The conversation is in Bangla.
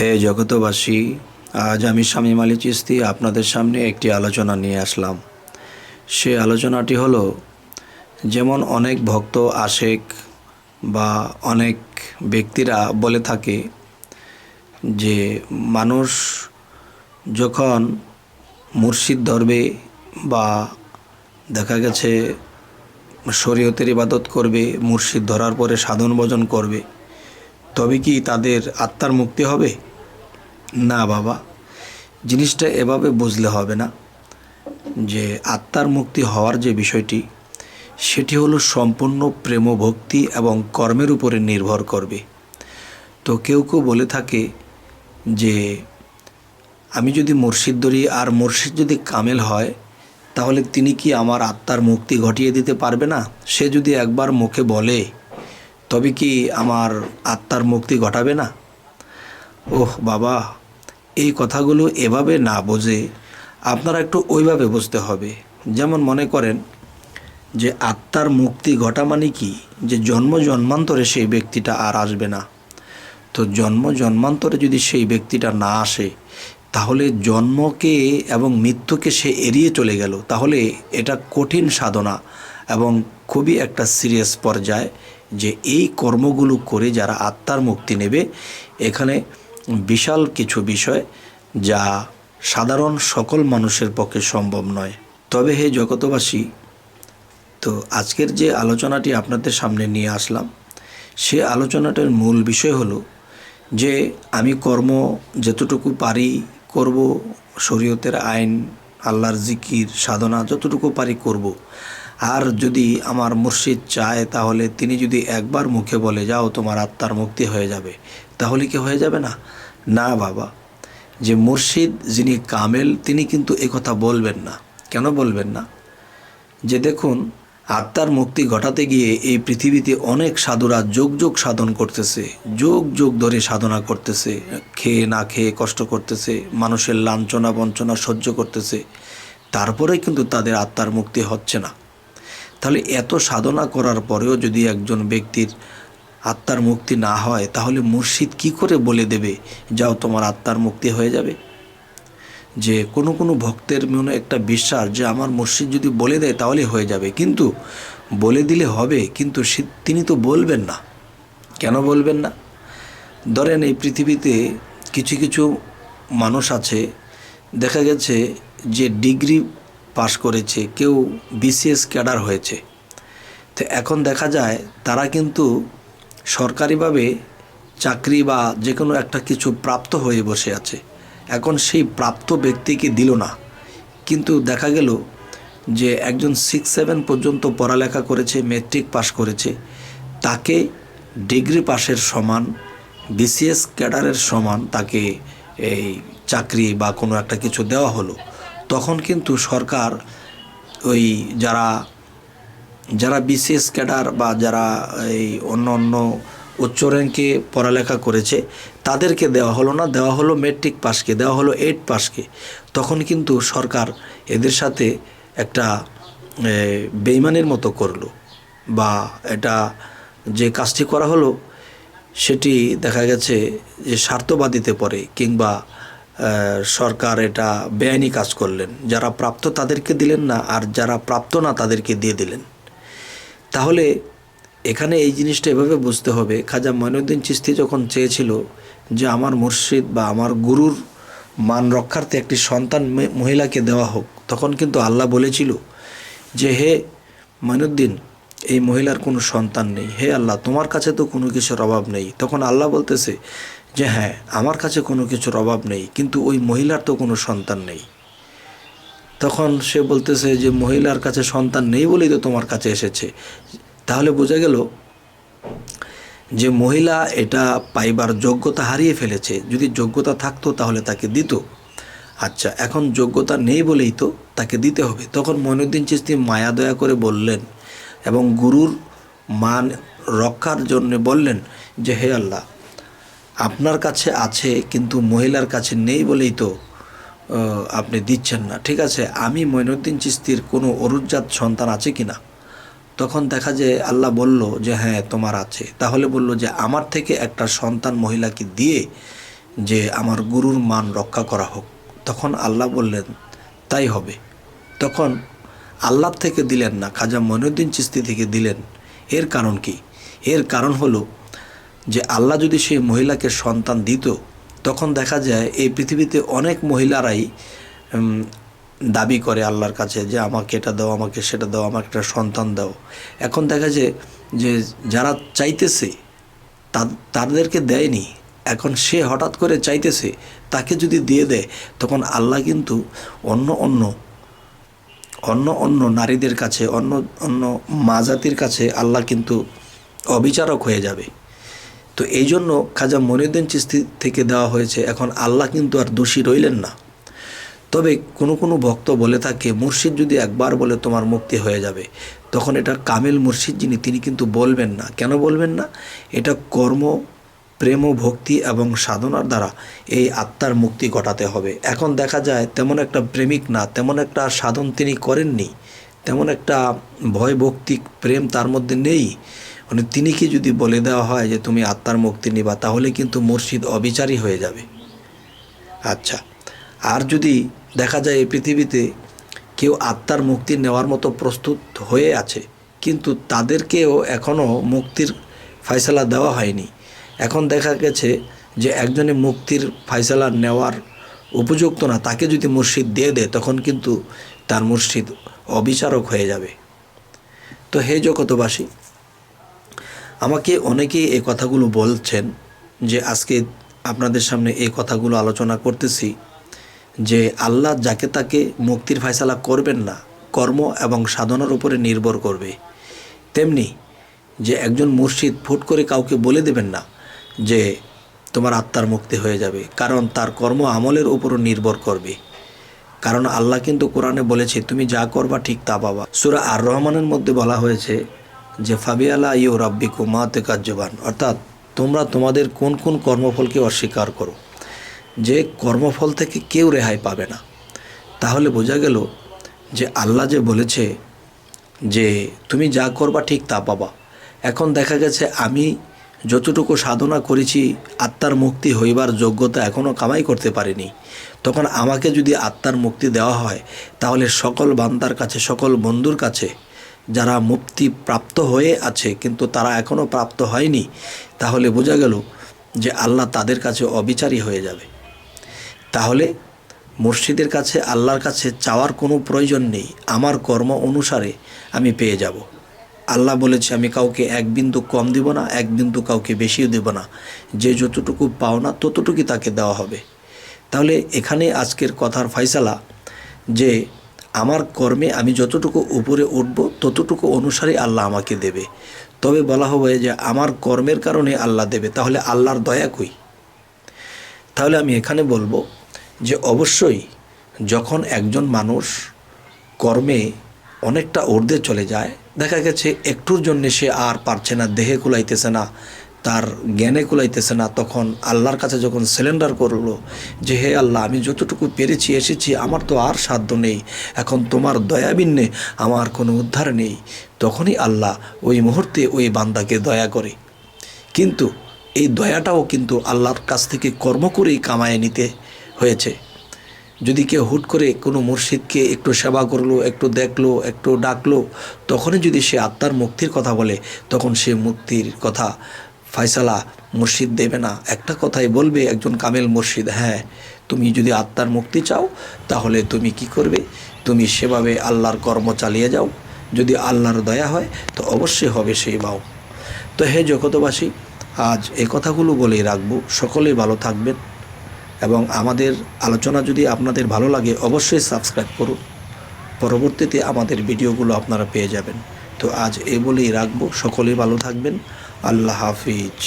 হে জগতবাসী আজ আমি স্বামী মালি চিস্তি আপনাদের সামনে একটি আলোচনা নিয়ে আসলাম। সে আলোচনাটি হলো, যেমন অনেক ভক্ত আশেক বা অনেক ব্যক্তিরা বলে থাকে যে, মানুষ যখন মুর্শিদ ধরবে বা দেখা গেছে শরীয়তের ইবাদত করবে, মুর্শিদ ধরার পরে সাধন ভজন করবে তবে কি তাদের আত্মার মুক্তি হবে? না বাবা, জিনিসটা এভাবে বুঝলে হবে না। যে আত্মার মুক্তি হওয়ার যে বিষয়টি, সেটি হলো সম্পূর্ণ প্রেম ভক্তি এবং কর্মের উপরে নির্ভর করবে। তো কেউ কেউ বলে থাকে যে, আমি যদি মুর্শিদ ধরি আর মুর্শিদ যদি কামেল হয়, তাহলে তিনি কি আমার আত্মার মুক্তি ঘটিয়ে দিতে পারবে না? সে যদি একবার মুখে বলে তবে কি আমার আত্মার মুক্তি ঘটাবে না? ওহ বাবা, এই কথাগুলো এভাবে না বোঝে আপনারা একটু ওইভাবে বুঝতে হবে। যেমন মনে করেন যে আত্মার মুক্তি ঘটা মানে কি? যে জন্ম জন্মান্তরে সেই ব্যক্তিটা আর আসবে না। তো জন্ম জন্মান্তরে যদি সেই ব্যক্তিটা না আসে, তাহলে জন্মকে এবং মৃত্যুকে সে এড়িয়ে চলে গেল। তাহলে এটা কঠিন সাধনা এবং খুবই একটা সিরিয়াস পর্যায়ে। যে এই কর্মগুলো করে যারা আত্মার মুক্তি নেবে, এখানে বিশাল কিছু বিষয় যা সাধারণ সকল মানুষের পক্ষে সম্ভব নয় তবে হে জগতবাসী তো আজকের যে আলোচনাটি আপনাদের সামনে নিয়ে আসলাম, সে আলোচনাটার মূল বিষয় হলো যে আমি কর্ম যতটুকু পারি করব, শরীয়তের আইন, আল্লাহর জিকির, সাধনা যতটুকু পারি করব। আর যদি আমার মুর্শিদ চায় তাহলে তিনি যদি একবার মুখে বলে, যাও, তোমার আত্মার মুক্তি হয়ে যাবে, তাহলে কি হয়ে যাবে না? না বাবা। যে মুর্শিদ, যিনি কামেল, তিনি কিন্তু কথা বলবেন না। কেন বলবেন না? যে দেখুন, আত্মার মুক্তি ঘটাতে গিয়ে এই পৃথিবীতে অনেক সাধুরা যোগ যোগ সাধন করতেছে, যোগ যোগ ধরে সাধনা করতেছে, খেয়ে না খেয়ে কষ্ট করতেছে, মানুষের লাঞ্ছনা বঞ্চনা সহ্য করতেছে। তারপরে কিন্তু তাদের আত্মার মুক্তি হচ্ছে না। তাহলে এত সাধনা করার পরেও যদি একজন ব্যক্তির আত্মার মুক্তি না হয়, তাহলে মুর্শিদ কি করে বলে দেবে, যাও তোমার আত্মার মুক্তি হয়ে যাবে? যে কোনো কোনো ভক্তের মনে একটা বিশ্বাস যে আমার মসজিদ যদি বলে দেয় তাহলে হয়ে যাবে। কিন্তু বলে দিলে হবে, কিন্তু তিনি তো বলবেন না। কেন বলবেন না? ধরেন এই পৃথিবীতে কিছু কিছু মানুষ আছে, দেখা গেছে যে ডিগ্রি পাশ করেছে, কেউ বিসিএস ক্যাডার হয়েছে। তো এখন দেখা যায় তারা কিন্তু সরকারিভাবে চাকরি বা যে কোনো একটা কিছু প্রাপ্ত হয়ে বসে আছে। এখন সেই প্রাপ্ত ব্যক্তিকে দিল না। কিন্তু দেখা গেল যে একজন সিক্স সেভেন পর্যন্ত পড়ালেখা করেছে মেট্রিক পাস করেছে, তাকে ডিগ্রি পাশের সমান বিসিএস ক্যাডারের সমান তাকে এই চাকরি বা কোনো একটা কিছু দেওয়া হলো। তখন কিন্তু সরকার ওই যারা যারা বিসিএস ক্যাডার বা যারা এই অন্য অন্য উচ্চ র্যাঙ্কে পড়ালেখা করেছে, তাদেরকে দেওয়া হলো না। দেওয়া হলো মেট্রিক পাসকে দেওয়া হলো এইট পাসকে তখন কিন্তু সরকার এদের সাথে একটা বেইমানের মতো করল বা এটা যে কাজটি করা হলো, সেটি দেখা গেছে যে স্বার্থবাদিতে পড়ে কিংবা সরকার এটা বেআইনি কাজ করলেন। যারা প্রাপ্ত তাদেরকে দিলেন না, আর যারা প্রাপ্ত না তাদেরকে দিয়ে দিলেন। তাহলে এখানে এই জিনিসটা এভাবে বুঝতে হবে। খাজা মঈনুদ্দিন চিস্তি যখন চেয়েছিল যে আমার মুর্শিদ বা আমার গুরুর মান রক্ষার্থে একটি সন্তান মহিলাকে দেওয়া হোক, তখন কিন্তু আল্লাহ বলেছিল যে, হে মঈনুদ্দিন এই মহিলার কোনো সন্তান নেই। হে আল্লাহ, তোমার কাছে তো কোনো কিছুর অভাব নেই। তখন আল্লাহ বলতেছে যে হ্যাঁ আমার কাছে কোনো কিছুর অভাব নেই, কিন্তু ওই মহিলার তো কোনো সন্তান নেই। তখন সে বলতেছে যে, মহিলার কাছে সন্তান নেই বলেই তো তোমার কাছে এসেছে। তাহলে বোঝা গেল যে, মহিলা এটা পাইবার যোগ্যতা হারিয়ে ফেলেছে। যদি যোগ্যতা থাকতো তাহলে তাকে দিত। আচ্ছা এখন যোগ্যতা নেই বলেই তো তাকে দিতে হবে। তখন মইনুদ্দিন চিস্তি মায়া দয়া করে বললেন এবং গুরুর মান রক্ষার জন্য বললেন যে, হে আল্লাহ আপনার কাছে আছে, কিন্তু মহিলার কাছে নেই বলেই তো আপনি দিচ্ছেন না। ঠিক আছে, আমি মইনুদ্দিন চিস্তির কোনো অরুজাত সন্তান আছে কি না? তখন দেখা যায় আল্লাহ বলল যে হ্যাঁ তোমার আছে। তাহলে বলল যে, আমার থেকে একটা সন্তান মহিলাকে দিয়ে যে আমার গুরুর মান রক্ষা করা হোক। তখন আল্লাহ বললেন, তাই হবে। তখন আল্লাহ থেকে দিলেন না, খাজা মঈনুদ্দিন চিস্তি থেকে দিলেন। এর কারণ কি? এর কারণ হলো যে আল্লাহ যদি সেই মহিলাকে সন্তান দিত, তখন দেখা যায় এই পৃথিবীতে অনেক মহিলারাই দাবি করে আল্লাহর কাছে যে আমাকে এটা দাও, আমাকে সেটা দাও, আমাকে একটা সন্তান দাও। এখন দেখা যায় যে যারা চাইতেছে তাদেরকে দেয়নি। এখন সে হঠাৎ করে চাইতেছে, তাকে যদি দিয়ে দেয়, তখন আল্লাহ কিন্তু অন্য অন্য অন্য অন্য নারীদের কাছে, অন্য অন্য মা জাতির কাছে আল্লাহ কিন্তু অবিচারক হয়ে যাবে। তো এই জন্য খাজা মনিউদ্দিন চিস্তি থেকে দেওয়া হয়েছে, এখন আল্লাহ কিন্তু আর দোষী রইলেন না। তবে কোনো কোনো ভক্ত বলে থাকে, মুর্শিদ যদি একবার বলে তোমার মুক্তি হয়ে যাবে, তখন এটা কামেল মুর্শিদ যিনি, তিনি কিন্তু বলবেন না। কেন বলবেন না? এটা কর্ম, প্রেম, ভক্তি এবং সাধনার দ্বারা এই আত্মার মুক্তি ঘটাতে হবে। এখন দেখা যায়, তেমন একটা প্রেমিক না, তেমন একটা সাধন তিনি করেননি, তেমন একটা ভয়, ভক্তি, প্রেম তার মধ্যে নেই। মানে তিনি কি যদি বলে দেওয়া হয় যে তুমি আত্মার মুক্তি নিবা, তাহলে কিন্তু মুর্শিদ অবিচারী হয়ে যাবে। আচ্ছা আর যদি দেখা যায় এই পৃথিবীতে কেউ আত্মার মুক্তি নেওয়ার মতো প্রস্তুত হয়ে আছে, কিন্তু তাদেরকেও এখনও মুক্তির ফয়সালা দেওয়া হয়নি। এখন দেখা গেছে যে একজনে মুক্তির ফয়সালা নেওয়ার উপযুক্ত না, তাকে যদি মুর্শিদ দিয়ে দেয়, তখন কিন্তু তার মুর্শিদ অবিচারক হয়ে যাবে। তো হে জগতবাসী আমাকে অনেকেই এই কথাগুলো বলছেন যে আজকে আপনাদের সামনে এই কথাগুলো আলোচনা করতেছি যে আল্লাহ যাকে তাকে মুক্তির ফয়সালা করবেন না, কর্ম এবং সাধনার উপরে নির্ভর করবে। তেমনি যে একজন মুর্শিদ ফুট করে কাউকে বলে দেবেন না যে তোমার আত্মার মুক্তি হয়ে যাবে, কারণ তার কর্ম আমলের উপরও নির্ভর করবে। কারণ আল্লাহ কিন্তু কোরআনে বলেছে, তুমি যা করবা ঠিক তা পাবা। সুরা আর রহমানের মধ্যে বলা হয়েছে যে ফাবিয়ালা ইউ রাব্বিকু মাতে কার্যবান। অর্থাৎ তোমরা তোমাদের কোন কোন কর্মফলকে অস্বীকার করো। যে কর্মফল থেকে কেউ রেহাই পাবে না। তাহলে বোঝা গেল যে আল্লাহ যে বলেছে যে তুমি যা করবা ঠিক তা পাবা। এখন দেখা গেছে আমি যতটুকু সাধনা করেছি, আত্মার মুক্তি হইবার যোগ্যতা এখনও কামাই করতে পারিনি। তখন আমাকে যদি আত্মার মুক্তি দেওয়া হয়, তাহলে সকল বান্দার কাছে, সকল বন্ধুর কাছে যারা মুক্তি প্রাপ্ত হয়ে আছে, কিন্তু তারা এখনও প্রাপ্ত হয়নি, তাহলে বোঝা গেল যে আল্লাহ তাদের কাছে অবিচারী হয়ে যাবে। তাহলে মুর্শিদের কাছে, আল্লাহর কাছে চাওয়ার কোনো প্রয়োজন নেই। আমার কর্ম অনুসারে আমি পেয়ে যাব। আল্লাহ বলেছে, আমি কাউকে এক বিন্দু কম দিব না, এক বিন্দু কাউকে বেশিও দেব না। যে যতটুকু পাও না, ততটুকুই তাকে দেওয়া হবে। তাহলে এখানে আজকের কথার ফয়সালা যে আমার কর্মে আমি যতটুকু উপরে উঠব, ততটুকু অনুসারে আল্লাহ আমাকে দেবে। তবে বলা হবে যে আমার কর্মের কারণে আল্লাহ দেবে, তাহলে আল্লাহর দয়া কই? তাহলে আমি এখানে বলব যে অবশ্যই যখন একজন মানুষ কর্মে অনেকটা ঊর্ধ্বে চলে যায়, দেখা গেছে একটুর জন্যে সে আর পারছে না, দেহে কুলাইতেছে না তার জ্ঞানে কুলাইতেছে না, তখন আল্লাহর কাছে যখন সিলিন্ডার করল যে, হে আল্লাহ, আমি যতটুকু পেরেছি, এসেছি, আমার তো আর সাধ্য নেই, এখন তোমার দয়াবিন্নে আমার কোনো উদ্ধার নেই। তখনই আল্লাহ ওই মুহূর্তে ওই বান্দাকে দয়া করে। কিন্তু এই দয়াটাও কিন্তু আল্লাহর কাছ থেকে কর্ম করেই কামায় নিতে হয়েছে। যদি কেউ হুট করে কোনো মুর্শিদকে একটু সেবা করল, একটু দেখল, একটু ডাকলো, তখনই যদি সে আত্মার মুক্তির কথা বলে, তখন সে মুক্তির কথা ফয়সালা মুর্শিদ দেবে না। একটা কথাই বলবে একজন কামেল মুর্শিদ হ্যাঁ তুমি যদি আত্মার মুক্তি চাও, তাহলে তুমি কি করবে? তুমি সেভাবে আল্লাহর কর্ম চালিয়ে যাও। যদি আল্লাহর দয়া হয়, তো অবশ্যই হবে সেই বাও। তো হে জগতবাসী আজ এ কথাগুলো বলেই রাখব। সকলেই ভালো থাকবেন এবং আমাদের আলোচনা যদি আপনাদের ভালো লাগে, অবশ্যই সাবস্ক্রাইব করুন। পরবর্তীতে আমাদের ভিডিওগুলো আপনারা পেয়ে যাবেন। তো আজ এ বলেই রাখব। সকলেই ভালো থাকবেন। আল্লাহ হাফিজ।